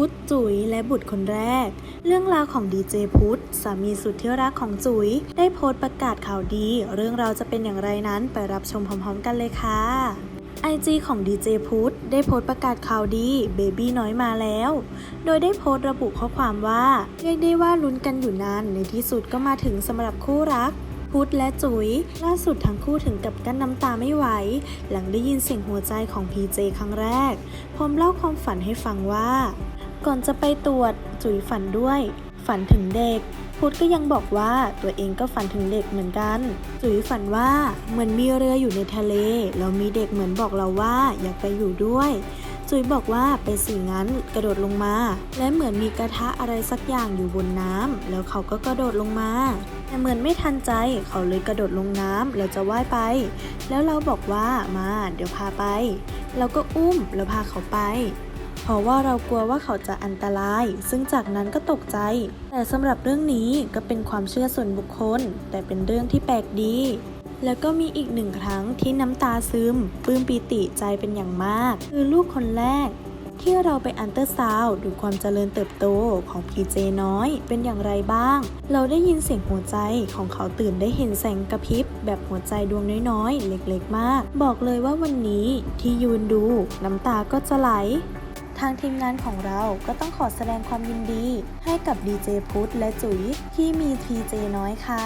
พุทธจุ๋ยและบุตรคนแรก เรื่องราวของดีเจพุทธสามีสุดที่รักของจุ๋ย ได้โพสต์ประกาศข่าวดี เรื่องราวจะเป็นอย่างไรนั้นไปรับชมพร้อมๆกันเลยค่ะไอจีของดีเจพุทธได้โพสต์ประกาศข่าวดีเบบี้น้อยมาแล้ว โดยได้โพสต์ระบุข้อความว่า เรียกได้ว่าลุ้นกันอยู่นาน ในที่สุดก็มาถึงสำหรับคู่รัก พุทธและจุ๋ย ล่าสุดทั้งคู่ถึงกับกั้นน้ำตาไม่ไหว หลังได้ยินเสียงหัวใจของพีเจครั้งแรกพร้อมเล่าความฝันให้ฟังว่า ก่อนจะไปตรวจจุ๋ยฝันด้วย ฝันถึงเด็ก พุทธก็ยังบอกว่าตัวเองก็ฝันถึงเด็กเหมือนกัน จุ๋ยฝันว่าเหมือนมีเรืออยู่ในทะเลแล้วมีเด็กเหมือนบอกเราว่าอยากไปอยู่ด้วยจุ๋ยบอกว่าไปสี่งนั้นกระโดดลงมา และเหมือนมีกระทะอะไรสักอย่างอยู่บนน้ำแล้วเขาก็กระโดดลงมาแต่เหมือนไม่ทันใจเขาเลยกระโดดลงน้ำแล้วจะว่ายไป แล้วเราบอกว่ามาเดี๋ยวพาไป เราก็อุ้มแล้วพาเขาไป เพราะว่าเรากลัวว่าเขาจะอันตราย ซึ่งจากนั้นก็ตกใจ แต่สำหรับเรื่องนี้ก็เป็นความเชื่อส่วนบุคคล แต่เป็นเรื่องที่แปลกดี แล้วก็มีอีกหนึ่งครั้งที่น้ำตาซึมปลื้มปีติใจเป็นอย่างมาก คือลูกคนแรกที่เราไปอันเตอร์ซาวด์ดูความเจริญเติบโตของพีเจน้อยเป็นอย่างไรบ้าง เราได้ยินเสียงหัวใจของเขาตื่นได้เห็นแสงกระพริบ แบบหัวใจดวงน้อยๆ เล็กๆมาก บอกเลยว่าวันนี้ที่ยืนดูน้ำตาก็จะไหล ทางทีมงานของเราก็ต้องขอแสดงความยินดี ให้กับดีเจพุทธและจุ๋ยที่มีทีเจน้อยค่ะ